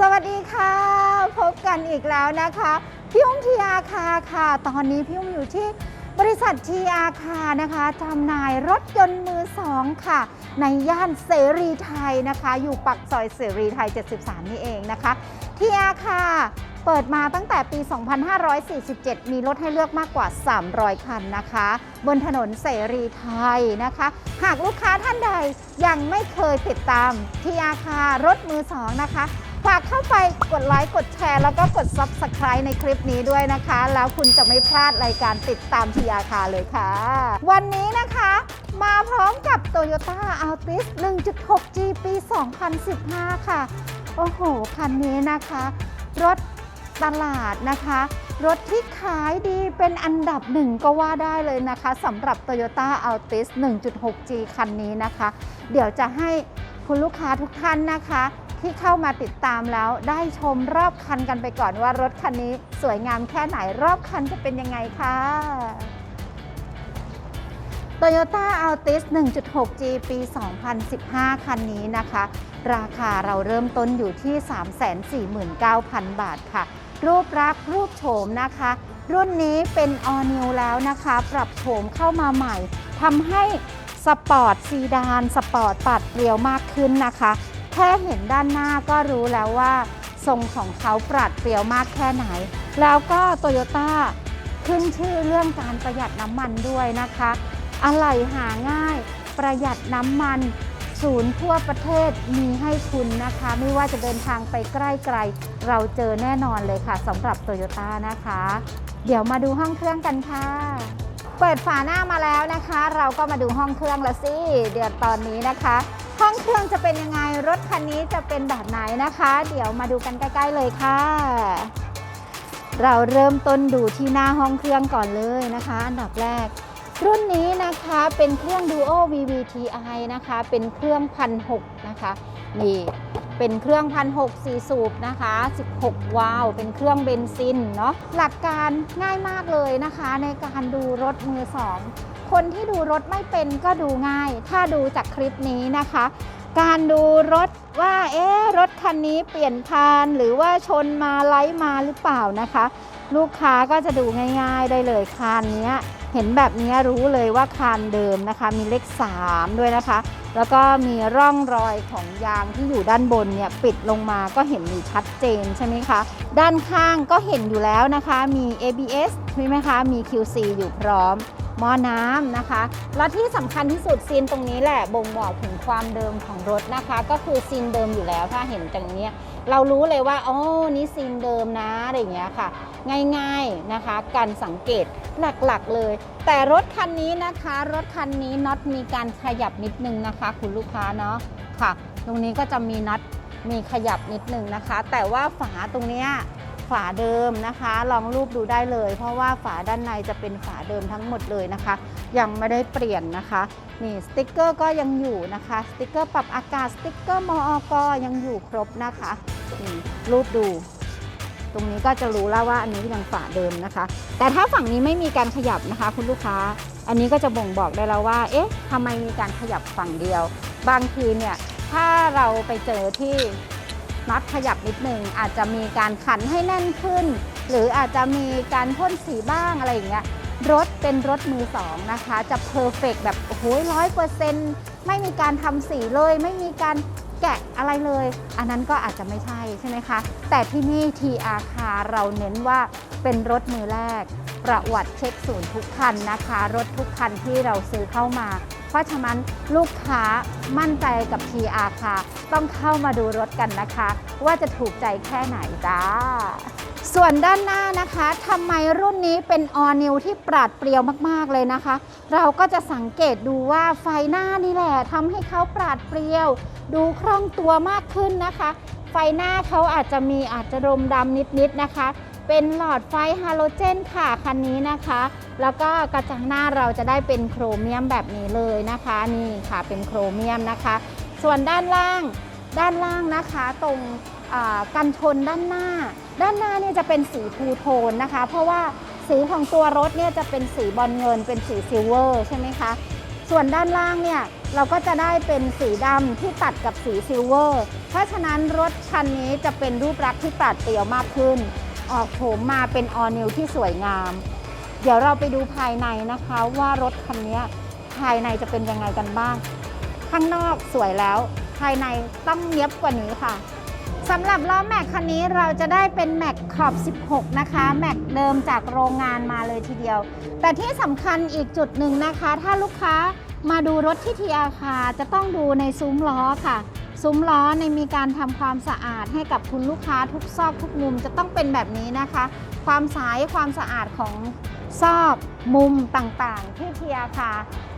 สวัสดีค่ะ พบกันอีกแล้วนะคะ พี่อุ้มทีอาคาค่ะ ตอนนี้พี่อุ้มอยู่ที่บริษัททีอาคานะคะจำหน่ายรถยนต์มือสองค่ะ ในย่านเสรีไทยนะคะ อยู่ปักซอยเสรีไทย 73 นี่เองนะคะทีอาคาเปิดมาตั้งแต่ปี 2547 มีรถให้เลือกมากกว่า 300 คันนะคะ บนถนนเสรีไทยนะคะ หากลูกค้าท่านใดยังไม่เคยติดตามทีอาคารถมือสองนะคะ ฝากเข้าไปกดไลค์กดแชร์ แล้วก็กด Subscribe ในคลิปนี้ด้วยนะคะ แล้วคุณจะไม่พลาดรายการติดตามทีอาคาเลยค่ะ วันนี้นะคะ มาพร้อมกับ Toyota Altis 1.6G ปี 2015 ค่ะ โอ้โห คันนี้นะคะ รถตลาดนะคะ รถที่ขายดีเป็นอันดับหนึ่งก็ว่าได้เลยนะคะสำหรับ Toyota Altis 1.6G คันนี้นะคะ เดี๋ยวจะให้คุณลูกค้าทุกท่านนะคะ ที่เข้ามาติดตามแล้วได้ชมรอบคันกันไปก่อนว่ารถคันนี้สวยงามแค่ไหนรอบคันจะเป็นยังไงค่ะ Toyota Altis 1.6G ปี 2015 คันนี้นะคะ ราคาเราเริ่มต้นอยู่ที่ 349,000 บาทค่ะ รูปลักษ์รูปโฉมนะคะ รุ่นนี้เป็น All New แล้วนะคะ ปรับโฉมเข้ามาใหม่ทำให้สปอร์ตซีดาน สปอร์ตปัดเรียวมากขึ้นนะคะ แค่เห็นด้านหน้าก็รู้แล้วว่า ทรงของเขาปราดเปรียวมากแค่ไหน แล้วก็โตโยต้าขึ้นชื่อเรื่องการประหยัดน้ำมันด้วยนะคะ อะไหล่หาง่าย ประหยัดน้ำมัน ศูนย์ทั่วประเทศมีให้คุณนะคะ ไม่ว่าจะเดินทางไปใกล้ไกล เราเจอแน่นอนเลยค่ะสำหรับโตโยต้านะคะ เดี๋ยวมาดูห้องเครื่องกันค่ะ เปิดฝาหน้ามาแล้วนะคะ เราก็มาดูห้องเครื่องละสิ เดี๋ยวตอนนี้นะคะ เครื่องจะเป็นยังไงรถคันนี้จะเป็นแบบไหนนะคะ เดี๋ยวมาดูกันใกล้ๆเลยค่ะ เราเริ่มต้นดูที่หน้าห้องเครื่องก่อนเลยนะคะ อันดับแรก รุ่นนี้นะคะเป็นเครื่อง Duo VVTi นะคะ เป็นเครื่องพันหนะคะนี่เป็นเครื่องพันหกสี่สูบนะคะ 16 วาล์วเป็นเครื่องเบนซินเนาะหลักการง่ายมากเลยนะคะ ในการดูรถมือสองคนที่ดูรถไม่เป็นก็ดูง่าย ถ้าดูจากคลิปนี้นะคะ การดูรถว่าเอ๊ะรถคันนี้เปลี่ยนพานหรือว่าชนมาไล่มาหรือเปล่านะคะ ลูกค้าก็จะดูง่าย ๆได้เลยคันนี้เห็นแบบนี้รู้เลยว่าคานเดิมนะคะ มีเลข 3 ด้วยนะคะ แล้วก็มีร่องรอยของยางที่อยู่ด้านบนเนี่ยปิดลงมาก็เห็นอยู่ชัดเจนใช่ไหมคะ ด้านข้างก็เห็นอยู่แล้วนะคะ มี ABS ใช่ไหมคะ มี QC อยู่พร้อม หม้อน้ำนะคะ แล้วที่สำคัญที่สุดซีนตรงนี้แหละบ่งบอกถึงความเดิมของรถนะคะ ก็คือซีนเดิมอยู่แล้วถ้าเห็นตรงนี้เรารู้เลยว่าอ๋อนี่ซีนเดิมนะอะไรอย่างเงี้ยค่ะ ง่ายๆนะคะการสังเกตหลักๆเลย แต่รถคันนี้นะคะรถคันนี้น็อตมีการขยับนิดนึงนะคะ คุณลูกค้าเนาะค่ะ ตรงนี้ก็จะมีน็อตมีขยับนิดนึงนะคะ แต่ว่าฝาตรงเนี้ย ฝาเดิมนะคะ ลองรูปดูได้เลย เพราะว่าฝาด้านในจะเป็นฝาเดิมทั้งหมดเลยนะคะ ยังไม่ได้เปลี่ยนนะคะนี่สติกเกอร์ก็ยังอยู่นะคะ สติกเกอร์ปรับอากาศสติกเกอร์มออกยังอยู่ครบนะคะนี่รูปดู ตรงนี้ก็จะรู้แล้วว่าอันนี้ยังฝาเดิมนะคะ แต่ถ้าฝั่งนี้ไม่มีการขยับนะคะ คุณลูกค้า อันนี้ก็จะบ่งบอกได้แล้วว่า เอ๊ะทำไมมีการขยับฝั่งเดียว บางทีเนี่ยถ้าเราไปเจอที่ น็อตขยับนิดนึงอาจจะมีการขันให้แน่นขึ้น หรืออาจจะมีการพ่นสีบ้างอะไรอย่างเงี้ยรถเป็นรถมือสองนะคะ จะเพอร์เฟกแบบโอ้โหร้อยเปอร์เซ็นต์ไม่มีการทำสีเลย ไม่มีการแกะอะไรเลย อันนั้นก็อาจจะไม่ใช่ใช่ไหมคะ แต่ที่นี่ TR คาเราเน้นว่าเป็นรถมือแรก ประวัติเช็คศูนย์ทุกคันนะคะ รถทุกคันที่เราซื้อเข้ามา ราะฉะนั้นลูกค้ามั่นใจกับ TR คาต้องเข้ามาดูรถกันนะคะ ว่าจะถูกใจแค่ไหนจ้า ส่วนด้านหน้านะคะทำไมรุ่นนี้เป็นออนิวที่ปราดเปรียวมากๆเลยนะคะ เราก็จะสังเกตดูว่าไฟหน้านี่แหละทำให้เขาปราดเปรียว ดูคล่องตัวมากขึ้นนะคะ ไฟหน้าเขาอาจจะมีอาจจะรมดำนิดๆนะคะ เป็นหลอดไฟฮาโลเจนค่ะคันนี้นะคะ แล้วก็กระจังหน้าเราจะได้เป็นโครเมียมแบบนี้เลยนะคะนี่ค่ะเป็นโครเมียมนะคะ ส่วนด้านล่างด้านล่างนะคะตรงกันชนด้านหน้า ด้านหน้าเนี่ยจะเป็นสีทูโทนนะคะ เพราะว่าสีของตัวรถเนี่ยจะเป็นสีบอลเงินเป็นสีซิลเวอร์ใช่ไหมคะส่วนด้านล่างเนี่ยเราก็จะได้เป็นสีดำที่ตัดกับสีซิลเวอร์ เพราะฉะนั้นรถคันนี้จะเป็นรูปลักษณ์ที่ปราดเปรียวมากขึ้น ออกโฉมมาเป็นออนิวที่สวยงาม เดี๋ยวเราไปดูภายในนะคะว่ารถคันนี้ภายในจะเป็นยังไงกันบ้าง ข้างนอกสวยแล้ว ภายในต้องเนียบกว่านี้ค่ะสำหรับล้อแม็กคันนี้เราจะได้เป็นแม็กขอบ 16 นะคะ แม็กเดิมจากโรงงานมาเลยทีเดียว แต่ที่สำคัญอีกจุดหนึ่งนะคะ ถ้าลูกค้ามาดูรถที่ทีอาคาจะต้องดูในซุ้มล้อค่ะ ซุ้มล้อในมีการทำความสะอาดให้กับคุณลูกค้าทุกซอกทุกมุมจะต้องเป็นแบบนี้นะคะ ความใสความสะอาดของซอกมุมต่างๆ ที่เทีอาคา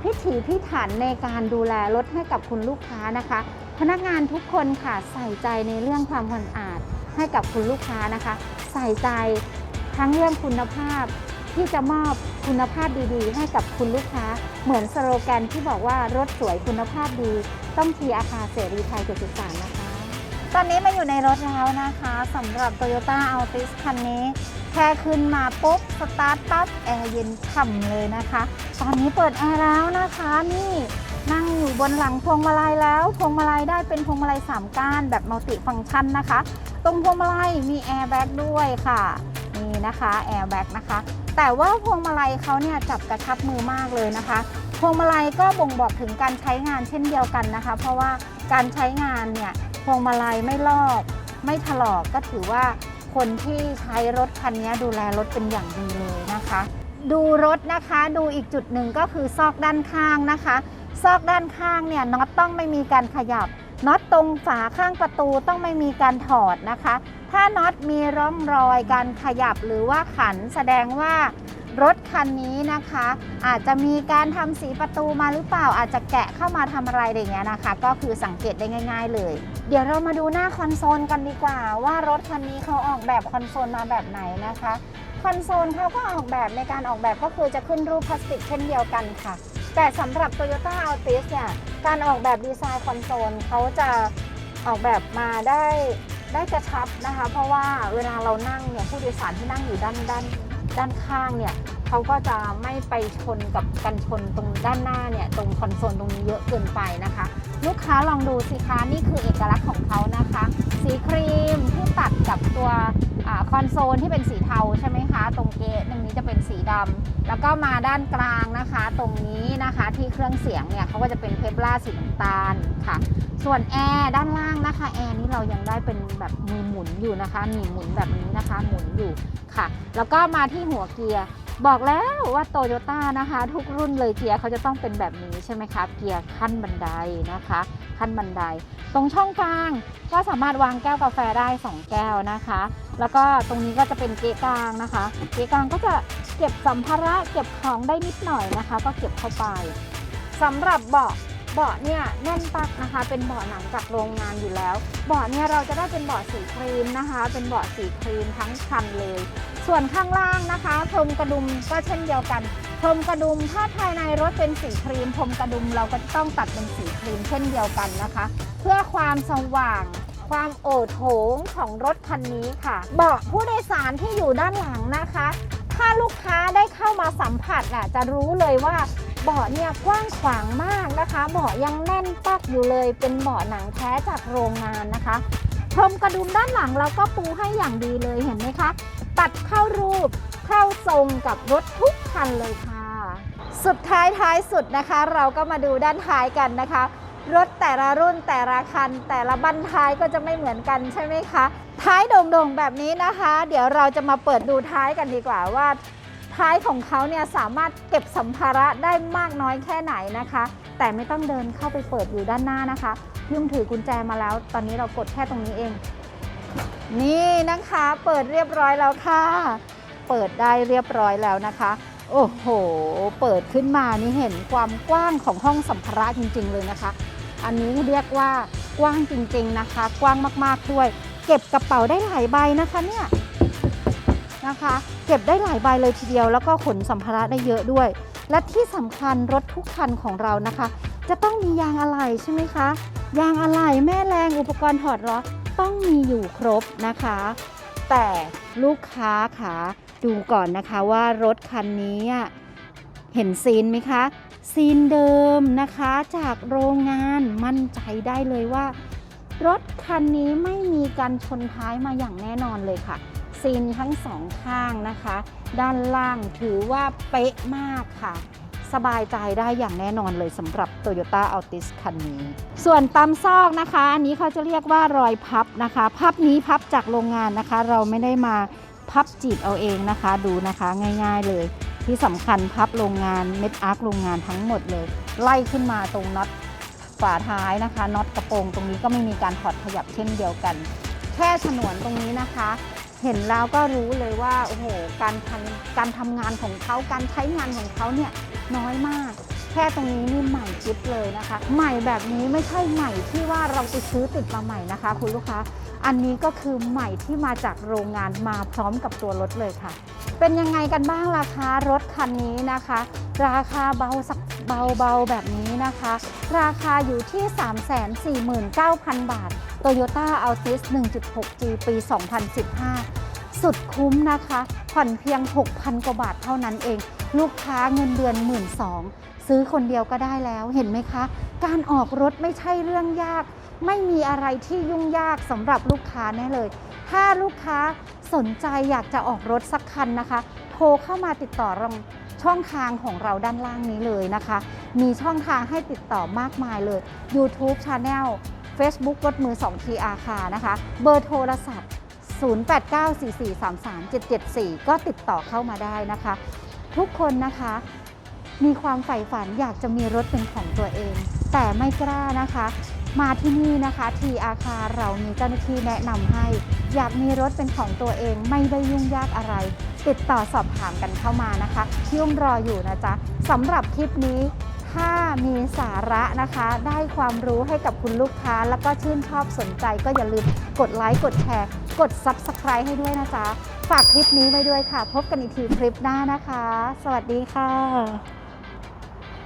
พิถีพิถันในการดูแลรถให้กับคุณลูกค้านะคะ พนักงานทุกคนค่ะใส่ใจในเรื่องความสะอาดให้กับคุณลูกค้านะคะ ใส่ใจทั้งเรื่องคุณภาพ ที่จะมอบคุณภาพดีๆ ให้กับคุณลูกค้า เหมือนสโลแกนที่บอกว่ารถสวยคุณภาพดี ต้องทีอาคาเสรีไทย73นะคะ ตอนนี้มาอยู่ในรถแล้วนะคะสำหรับ Toyota Altis คันนี้ แค่ขึ้นมาปุ๊บ สตาร์ทปั๊บแอร์เย็นฉ่ำเลยนะคะ ตอนนี้เปิดแอร์แล้วนะคะนี่นั่งอยู่บนหลังพวงมาลัยแล้ว พวงมาลัยได้เป็นพวงมาลัย3ก้านแบบมัลติฟัง c t ชันนะคะ ตรงพวงมาลัยมีแอร์แบ็กด้วยค่ะ นี่นะคะแอร์แบ็กนะคะ แต่ว่าพวงมาลัยเขาเนี่ยจับกระชับมือมากเลยนะคะ พวงมาลัยก็บ่งบอกถึงการใช้งานเช่นเดียวกันนะคะ เพราะว่าการใช้งานเนี่ยพวงมาลัยไม่ลอก ไม่ถลอกก็ถือว่าคนที่ใช้รถคันนี้ดูแลรถเป็นอย่างดีเลยนะคะ ดูรถนะคะดูอีกจุดหนึ่งก็คือซอกด้านข้างนะคะ ซอกด้านข้างเนี่ยน็อตต้องไม่มีการขยับน็อตตรงฝาข้างประตูต้องไม่มีการถอดนะคะ ถ้าน็อตมีร่องรอยการขยับหรือว่าขันแสดงว่ารถคันนี้นะคะ อาจจะมีการทำสีประตูมาหรือเปล่า อาจจะแกะเข้ามาทำอะไรอย่างเงี้ยนะคะ ก็คือสังเกตได้ง่าย ๆ เลย เดี๋ยวเรามาดูหน้าคอนโซลกันดีกว่า ว่ารถคันนี้เขาออกแบบคอนโซลมาแบบไหนนะคะคอนโซลเขาก็ออกแบบในการออกแบบก็คือจะขึ้นรูปพลาสติกเช่นเดียวกันค่ะ แต่สำหรับ Toyota Altis เนี่ยการออกแบบดีไซน์คอนโซลเขาจะออกแบบมาได้ ได้กระชับนะคะ เพราะว่าเวลาเรานั่งเนี่ยผู้โดยสารที่นั่งอยู่ด้านด้านด้านข้างเนี่ยเขาก็จะไม่ไปชนกับกันชนตรงด้านหน้าเนี่ยตรงคอนโซลตรงนี้เยอะเกินไปนะคะ ลูกค้าลองดูสิคะนี่คือเอกลักษณ์ของเขานะคะ สีครีมที่ตัดกับตัว คอนโซลที่เป็นสีเทาใช่ไหมคะ ตรงเกตตรงนี้จะเป็นสีดำแล้วก็มาด้านกลางนะคะ ตรงนี้นะคะที่เครื่องเสียงเนี่ยเขาก็จะเป็นเพปลาสีน้ำตาลค่ะ ส่วนแอร์ด้านล่างนะคะแอร์นี้เรายังได้เป็นแบบมือหมุนอยู่นะคะมีหมุนแบบนี้นะคะหมุนอยู่ค่ะ แล้วก็มาที่หัวเกียร์ บอกแล้วว่าโตโยต้านะคะ ทุกรุ่นเลยเกียร์เขาจะต้องเป็นแบบนี้ใช่ไหมคะเกียร์ขั้นบันไดนะคะ ขั้นบันได ตรงช่องกลางก็สามารถวางแก้วกาแฟได้ 2 แก้วนะคะ แล้วก็ตรงนี้ก็จะเป็นเก๊กลางนะคะ เก๊กลางก็จะเก็บสัมภาระเก็บของได้นิดหน่อยนะคะ ก็เก็บเข้าไปสำหรับเบาะเบาะเนี่ยแน่นปักนะคะ เป็นเบาะหนังจากโรงงานอยู่แล้ว เบาะเนี่ยเราจะได้เป็นเบาะสีครีมนะคะ เป็นเบาะสีครีมทั้งคันเลย ส่วนข้างล่างนะคะพรมกระดุมก็เช่นเดียวกันพรมกระดุมถ้าภายในรถเป็นสีครีมพรมกระดุมเราก็จะต้องตัดเป็นสีครีมเช่นเดียวกันนะคะ เพื่อความสว่างความโอโถงของรถคันนี้ค่ะเบาะผู้โดยสารที่อยู่ด้านหลังนะคะ ถ้าลูกค้าได้เข้ามาสัมผัสอะจะรู้เลยว่าเบาะเนี่ยกว้างขวางมากนะคะเบาะยังแน่นปักอยู่เลยเป็นเบาะหนังแท้จากโรงงานนะคะ พรมกระดุมด้านหลังเราก็ปูให้อย่างดีเลยเห็นไหมคะ ตัดเข้ารูปเข้าทรงกับรถทุกคันเลยค่ะ สุดท้ายท้ายสุดนะคะ เราก็มาดูด้านท้ายกันนะคะ รถแต่ละรุ่นแต่ละคัน แต่ละบั้นท้ายก็จะไม่เหมือนกันใช่ไหมคะ ท้ายโด่งๆแบบนี้นะคะ เดี๋ยวเราจะมาเปิดดูท้ายกันดีกว่าว่าท้ายของเขาเนี่ยสามารถเก็บสัมภาระได้มากน้อยแค่ไหนนะคะ แต่ไม่ต้องเดินเข้าไปเปิดอยู่ด้านหน้านะคะยุ่มถือกุญแจมาแล้ว ตอนนี้เรากดแค่ตรงนี้เอง นี่นะคะเปิดเรียบร้อยแล้วค่ะ เปิดได้เรียบร้อยแล้วนะคะ โอ้โห เปิดขึ้นมานี่เห็นความกว้างของห้องสัมภาระจริง ๆ เลยนะคะ อันนี้เรียกว่ากว้างจริง ๆนะคะ กว้างมากๆด้วย เก็บกระเป๋าได้หลายใบนะคะเนี่ยนะคะ เก็บได้หลายใบเลยทีเดียว แล้วก็ขนสัมภาระได้เยอะด้วย และที่สำคัญรถทุกคันของเรานะคะ จะต้องมียางอะไหล่ใช่ไหมคะ ยางอะไหล่แม่แรงอุปกรณ์ถอดล้อต้องมีอยู่ครบนะคะ แต่ลูกค้าค่ะดูก่อนนะคะว่ารถคันนี้เห็นซีนไหมคะ ซีนเดิมนะคะจากโรงงานมั่นใจได้เลยว่า รถคันนี้ไม่มีการชนท้ายมาอย่างแน่นอนเลยค่ะ ซีนทั้งสองข้างนะคะ ด้านล่างถือว่าเป๊ะมากค่ะ สบายใจได้อย่างแน่นอนเลยสำหรับ Toyota Altis คันนี้ ส่วนตามซอกนะคะ อันนี้เขาจะเรียกว่ารอยพับนะคะ พับนี้พับจากโรงงานนะคะ เราไม่ได้มาพับจีบเอาเองนะคะ ดูนะคะง่าย ๆเลยที่สำคัญพับโรงงานเม็ดอาร์คโรงงานทั้งหมดเลย ไล่ขึ้นมาตรงน็อตฝาท้ายนะคะน็อตกระโปรงตรงนี้ก็ไม่มีการถอดขยับเช่นเดียวกัน แค่ฉนวนตรงนี้นะคะ เห็นแล้วก็รู้เลยว่าโอ้โหการทำการทำงานของเขาการใช้งานของเขาเนี่ยน้อยมาก แค่ตรงนี้นี่ใหม่จิ๊บเลยนะคะ ใหม่แบบนี้ไม่ใช่ใหม่ที่ว่าเราไปซื้อติดมาใหม่นะคะ คุณลูกค้าอันนี้ก็คือใหม่ที่มาจากโรงงานมาพร้อมกับตัวรถเลยค่ะ เป็นยังไงกันบ้างราคารถคันนี้นะคะ ราคาเบาสักเบาๆแบบนี้นะคะ ราคาอยู่ที่ 349,000 บาท Toyota Altis 1.6G ปี 2015 สุดคุ้มนะคะ ผ่อนเพียง 6,000 กว่าบาทเท่านั้นเอง ลูกค้าเงินเดือน 1 2ื่นซื้อคนเดียวก็ได้แล้วเห็นไหมคะ การออกรถไม่ใช่เรื่องยาก ไม่มีอะไรที่ยุ่งยากสำหรับลูกค้าแน่เลย ถ้าลูกค้าสนใจอยากจะออกรถสักคันนะคะ โทรเข้ามาติดต่อเราช่องทางของเราด้านล่างนี้เลยนะคะ มีช่องทางให้ติดต่อมากมายเลย YouTube Channel Facebook รถมือ2 TR คานะคะ เบอร์โทรศัพท์ 0894433774 ก็ติดต่อเข้ามาได้นะคะ ทุกคนนะคะมีความใฝ่ฝันอยากจะมีรถเป็นของตัวเอง แต่ไม่กล้านะคะ มาที่นี่นะคะทีอาคาเรามีเจ้าหน้าที่แนะนำให้ อยากมีรถเป็นของตัวเองไม่ได้ยุ่งยากอะไร ติดต่อสอบถามกันเข้ามานะคะที่อุ้มรออยู่นะจ๊ะสำหรับคลิปนี้ ถ้ามีสาระนะคะ ได้ความรู้ให้กับคุณลูกค้า แล้วก็ชื่นชอบสนใจก็อย่าลืมกดไลค์กดแชร์ กด Subscribe ให้ด้วยนะจ๊ะ ฝากคลิปนี้ไว้ด้วยค่ะ พบกันอีกทีคลิปหน้านะคะ สวัสดีค่ะ